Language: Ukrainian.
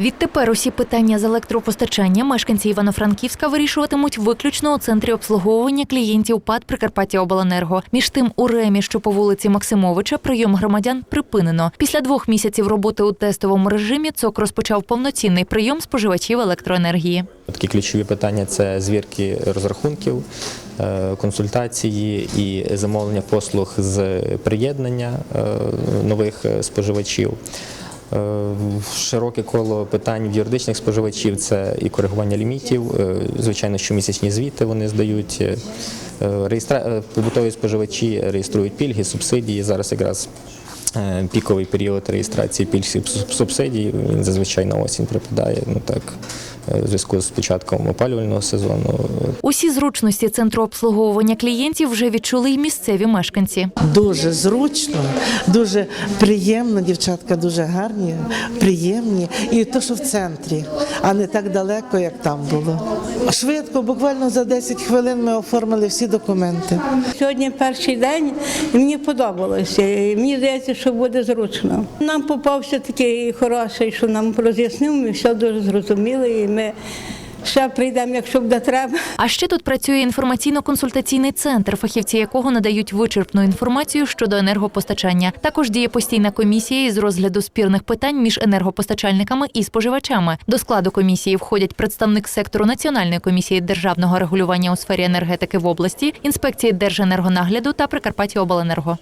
Відтепер усі питання з електропостачання мешканці Івано-Франківська вирішуватимуть виключно у центрі обслуговування клієнтів ПАД Прикарпаття Обленерго. Між тим, у ремі, що по вулиці Максимовича, прийом громадян припинено. Після двох місяців роботи у тестовому режимі ЦОК розпочав повноцінний прийом споживачів електроенергії. Такі ключові питання це звірки розрахунків, е, консультації і замовлення послуг з приєднання е, нових е, споживачів. Е, Широке коло питань в юридичних споживачів це і коригування лімітів, е, звичайно, щомісячні звіти вони здають. е, реєстра... Побутові споживачі реєструють пільги, субсидії. Зараз якраз піковий період реєстрації пільг субсидій. Він зазвичай на осінь припадає. Ну так, в зв'язку з початком опалювального сезону. Усі зручності центру обслуговування клієнтів вже відчули й місцеві мешканці. Дуже зручно, дуже приємно. Дівчатка дуже гарні, приємні. І то, що в центрі, а не так далеко, як там було. Швидко, буквально за 10 хвилин ми оформили всі документи. Сьогодні перший день і мені подобалося. І мені здається, що буде зручно. Нам попався такий хороший, що нам роз'яснив, ми все дуже зрозуміли, і ми ще прийдемо, якщо буде треба. А ще тут працює інформаційно-консультаційний центр, фахівці якого надають вичерпну інформацію щодо енергопостачання. Також діє постійна комісія із розгляду спірних питань між енергопостачальниками і споживачами. До складу комісії входять представник сектору Національної комісії державного регулювання у сфері енергетики в області, інспекції Держенергонагляду та Прикарпаття Обленерго.